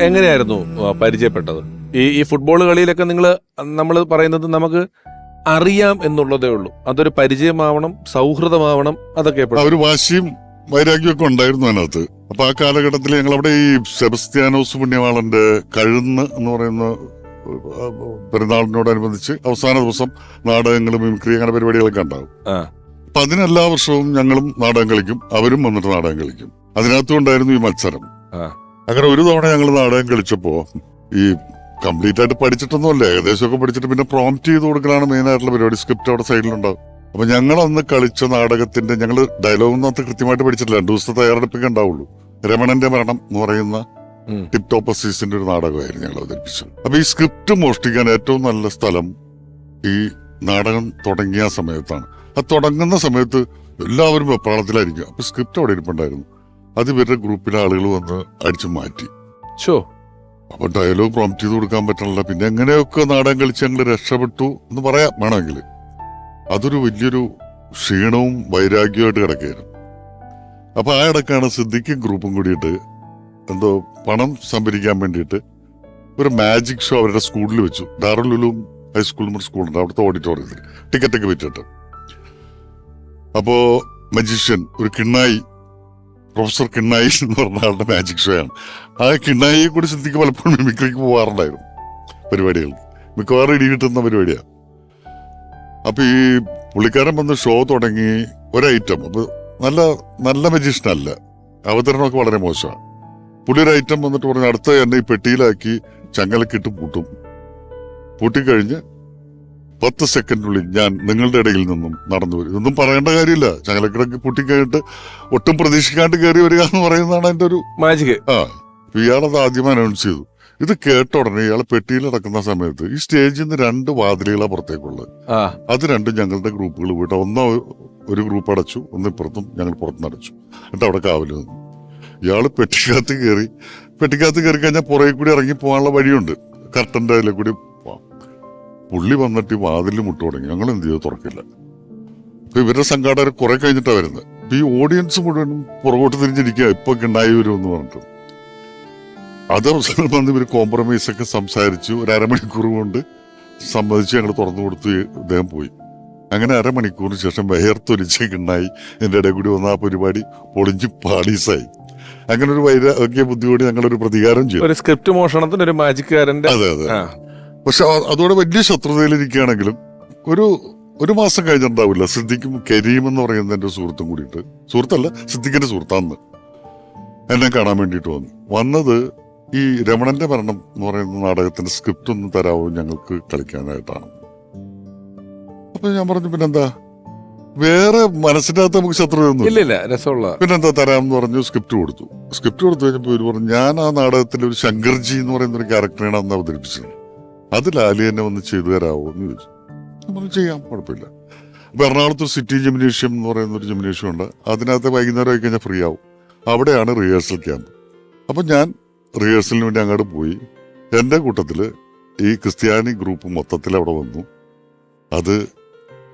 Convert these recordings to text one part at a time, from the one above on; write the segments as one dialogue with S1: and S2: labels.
S1: എങ്ങനെയായിരുന്നു പരിചയപ്പെട്ടത്? ഈ ഈ ഫുട്ബോൾ കളിയിലൊക്കെ നിങ്ങൾ നമ്മൾ പറയുന്നത് നമുക്ക് അറിയാം എന്നുള്ളതേ ഉള്ളൂ. അതൊരു പരിചയമാവണം സൗഹൃദമാവണം അതൊക്കെ
S2: ഒരു വാശിയും വൈരാഗ്യമൊക്കെ ഉണ്ടായിരുന്നു അതിനകത്ത്. അപ്പൊ ആ കാലഘട്ടത്തിൽ ഞങ്ങൾ അവിടെ ഈ സെബസ്ത്യാനോസ് പുണ്യവാളന്റെ കഴുന്ന് എന്ന് പറയുന്ന പെരുന്നാളിനോടനുബന്ധിച്ച് അവസാന ദിവസം നാടകങ്ങളും മിമിക്രി അങ്ങനെ പരിപാടികളൊക്കെ ഉണ്ടാവും.
S1: ആ.
S2: അപ്പൊ അതിനെല്ലാ വർഷവും ഞങ്ങളും നാടകം കളിക്കും അവരും വന്നിട്ട് നാടകം കളിക്കും. അതിനകത്തും ഉണ്ടായിരുന്നു ഈ മത്സരം.
S1: ആ.
S2: അങ്ങനെ ഒരു തവണ ഞങ്ങൾ നാടകം കളിച്ചപ്പോ ഈ കംപ്ലീറ്റ് ആയിട്ട് പഠിച്ചിട്ടൊന്നുമല്ല ഏകദേശമൊക്കെ പഠിച്ചിട്ട് പിന്നെ പ്രോംപ്റ്റ് ചെയ്ത് കൊടുക്കലാണ് മെയിൻ ആയിട്ടുള്ള പരിപാടി. സ്ക്രിപ്റ്റ് അവിടെ സൈഡിലുണ്ടാവും അപ്പൊ ഞങ്ങൾ അന്ന് കളിച്ച നാടകത്തിന്റെ ഞങ്ങൾ ഡയലോഗൊന്നും അത് കൃത്യമായിട്ട് പഠിച്ചിട്ടില്ല. രണ്ടു ദിവസത്തെ തയ്യാറെടുപ്പൊക്കെ ഉണ്ടാവുള്ളൂ. രമണന്റെ മരണം എന്ന് പറയുന്ന. ടിപ് ടോപ്പ് സീസിന്റെ ഒരു നാടകമായിരുന്നു ഞങ്ങൾ അവതരിപ്പിച്ചത്. അപ്പൊ ഈ സ്ക്രിപ്റ്റ് മോഷ്ടിക്കാൻ ഏറ്റവും നല്ല സ്ഥലം ഈ നാടകം തുടങ്ങിയ സമയത്താണ്. അത് തുടങ്ങുന്ന സമയത്ത് എല്ലാവരും വെപ്രാളത്തിലായിരിക്കും. അപ്പൊ സ്ക്രിപ്റ്റ് അവിടെ ഇരിപ്പുണ്ടായിരുന്നു. അത് ഇവരുടെ ഗ്രൂപ്പിലെ ആളുകൾ വന്ന് അടിച്ചു മാറ്റി.
S1: ഷോ
S2: അപ്പൊ ഡയലോഗ് പ്രോമിറ്റ് ചെയ്ത് കൊടുക്കാൻ പറ്റണില്ല. പിന്നെ എങ്ങനെയൊക്കെ നാടൻ കളിച്ച് ഞങ്ങൾ രക്ഷപ്പെട്ടു എന്ന് പറയാം വേണമെങ്കിൽ അതൊരു വലിയൊരു ക്ഷീണവും വൈരാഗ്യമായിട്ട് കിടക്കുകയായിരുന്നു അപ്പൊ ആ ഇടക്കാണ് സിദ്ദിഖും ഗ്രൂപ്പും കൂടിയിട്ട് എന്തോ പണം സംഭരിക്കാൻ വേണ്ടിയിട്ട് ഒരു മാജിക് ഷോ അവരുടെ സ്കൂളിൽ വെച്ചു. ഡാറുലുലും ഹൈസ്കൂളും ഒരു സ്കൂളുണ്ട്. അവിടുത്തെ ഓഡിറ്റോറിയത്തിൽ ടിക്കറ്റൊക്കെ വിറ്റിട്ട് അപ്പോ മജീഷ്യൻ ഒരു കിണ്ണായി പ്രൊഫസർ കിണ്ണായി എന്ന് പറഞ്ഞ ആളുടെ മാജിക് ഷോ ആണ്. ആ കിണ്ണായിയെ കൂടി സിദ്ധിക്ക് പലപ്പോഴും മിമിക്രിക്ക് പോകാറുണ്ടായിരുന്നു പരിപാടികൾക്ക്. മിക്കവാറും ഇടി കിട്ടുന്ന പരിപാടിയാണ് അപ്പം ഈ പുള്ളിക്കാരൻ വന്ന് ഷോ തുടങ്ങി ഒരൈറ്റം അത് നല്ല നല്ല മജീഷ്യൻ അല്ല. അവതരണമൊക്കെ വളരെ മോശമാണ്. പുള്ളി ഒരു ഐറ്റം വന്നിട്ട് പറഞ്ഞു അടുത്ത എന്നെ ഈ പെട്ടിയിലാക്കി ചങ്ങലക്കിട്ട് പൂട്ടും. പൂട്ടിക്കഴിഞ്ഞ് പത്ത് സെക്കൻഡിനുള്ളിൽ ഞാൻ നിങ്ങളുടെ ഇടയിൽ നിന്നും നടന്നു വരും. ഇതൊന്നും പറയേണ്ട കാര്യമില്ല. ചങ്ങലക്കിടക്ക് പൊട്ടിക്കഴിഞ്ഞിട്ട് ഒട്ടും പ്രതീക്ഷിക്കാണ്ട് കയറി വരിക എന്ന് പറയുന്നതാണ് എന്റെ ഒരു
S1: മാജിക്
S2: ആ ഇയാളത് ആദ്യം അനൗൺസ് ചെയ്തു. ഇത് കേട്ട ഉടനെ ഇയാളെ പെട്ടിയിൽ നടക്കുന്ന സമയത്ത് ഈ സ്റ്റേജിൽ നിന്ന് രണ്ട് വാതിലുകളാണ് പുറത്തേക്കുള്ളത്. അത് രണ്ടും ഞങ്ങളുടെ ഗ്രൂപ്പുകൾ പോയിട്ട് ഒന്ന് ഒരു ഗ്രൂപ്പ് അടച്ചു. ഒന്ന് ഇപ്പുറത്തും ഞങ്ങൾ പുറത്തുനിന്ന് അടച്ചു. എന്നിട്ട് അവിടെ കാവൽ നിന്നു. ഇയാൾ പെട്ടിക്കകത്ത് കയറി പെട്ടിക്കകത്ത് കയറി കഴിഞ്ഞാൽ പുറകെ കൂടി ഇറങ്ങി പോകാനുള്ള വഴിയുണ്ട്. കർട്ടന്റെ അതിലെ കൂടി പുള്ളി വന്നിട്ട് വാതിൽ മുട്ടു തുടങ്ങി. ഞങ്ങൾ എന്ത് ചെയ്തു? തുറക്കില്ല. അപ്പൊ ഇവരുടെ സംഘാടകർ കുറെ കഴിഞ്ഞിട്ടാണ് വരുന്നത്. അപ്പൊ ഈ ഓഡിയൻസ് മുഴുവനും പുറകോട്ട് തിരിഞ്ഞിരിക്കുക ഇപ്പൊ ഉണ്ടായി വരുമെന്ന് പറഞ്ഞിട്ട്. അത് അവസരം വന്ന് ഇവർ കോംപ്രമൈസ് ഒക്കെ സംസാരിച്ചു. ഒരു അരമണിക്കൂർ കൊണ്ട് സമ്മതിച്ച് ഞങ്ങൾ തുറന്നു കൊടുത്ത്. ഇദ്ദേഹം പോയി. അങ്ങനെ അരമണിക്കൂറിന് ശേഷം വെയർത്തൊലിച്ചൊക്കെണ്ടായി എന്റെ ഇടയിൽ കൂടി വന്ന ആ പരിപാടി പൊളിഞ്ഞ് പാളീസായി. അങ്ങനെ ഒരു വൈരാഗ്യ ബുദ്ധിയോട് ഞങ്ങളൊരു പ്രതികാരം ചെയ്തു.
S1: ഒരു സ്ക്രിപ്റ്റ് മോഷണത്തിന് ഒരു മാജിക്കാരന്റെ
S2: അതെ അതെ. പക്ഷെ അതോടെ വലിയ ശത്രുതയിലിരിക്കുകയാണെങ്കിലും ഒരു ഒരു മാസം കഴിഞ്ഞിട്ടുണ്ടാവില്ല. സിദ്ദിഖും കരീം എന്ന് പറയുന്ന എന്റെ സുഹൃത്തും കൂടിയിട്ട്. സുഹൃത്തല്ല സിദ്ദിഖിന്റെ സുഹൃത്താന്ന്. എന്നെ കാണാൻ വേണ്ടിയിട്ട് വന്നു. വന്നത് ഈ രമണന്റെ മരണം എന്ന് പറയുന്ന നാടകത്തിന്റെ സ്ക്രിപ്റ്റ് ഒന്ന് തരാവോ ഞങ്ങൾക്ക് കളിക്കാനായിട്ടാണ്. അപ്പൊ ഞാൻ പറഞ്ഞു പിന്നെന്താ? വേറെ മനസ്സിന്റെ അകത്ത് നമുക്ക് ശത്രുതയൊന്നും
S1: ഇല്ല ഇല്ല രസമുള്ള
S2: പിന്നെന്താ തരാമെന്ന് പറഞ്ഞു സ്ക്രിപ്റ്റ് കൊടുത്തു. സ്ക്രിപ്റ്റ് കൊടുത്തു കഴിഞ്ഞപ്പോൾ ഇവർ പറഞ്ഞു ഞാൻ ആ നാടകത്തിൽ ഒരു ശങ്കർജി എന്ന് പറയുന്ന ഒരു ക്യാരക്ടറാണ് അന്ന് അവതരിപ്പിച്ചത്. അത് ലാലി തന്നെ വന്ന് ചെയ്തു തരാമോ എന്ന് ചോദിച്ചു. നമ്മൾ ചെയ്യാം കുഴപ്പമില്ല. അപ്പൊ എറണാകുളത്ത് സിറ്റി ജിംനേഷ്യം എന്ന് പറയുന്ന ഒരു ജിംനേഷ്യം ഉണ്ട്. അതിനകത്ത് വൈകുന്നേരം ആയി കഴിഞ്ഞാൽ ഫ്രീ ആവും. അവിടെയാണ് റിഹേഴ്സൽ ക്യാമ്പ് അപ്പം ഞാൻ റിഹേഴ്സലിന് വേണ്ടി അങ്ങോട്ട് പോയി. എന്റെ കൂട്ടത്തിൽ ഈ ക്രിസ്ത്യാനി ഗ്രൂപ്പ് മൊത്തത്തിൽ അവിടെ വന്നു. അത്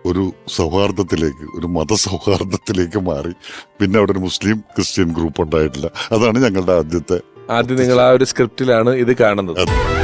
S2: ഒരു സൗഹാർദ്ദത്തിലേക്ക് ഒരു മതസൗഹാർദ്ദത്തിലേക്ക് മാറി. പിന്നെ അവിടെ ഒരു മുസ്ലിം ക്രിസ്ത്യൻ ഗ്രൂപ്പ് ഉണ്ടായിട്ടില്ല. അതാണ് ഞങ്ങളുടെ ആദ്യത്തെ
S1: ആദ്യം നിങ്ങൾ ആ ഒരു സ്ക്രിപ്റ്റിലാണ് ഇത് കാണുന്നത്.
S2: അത്.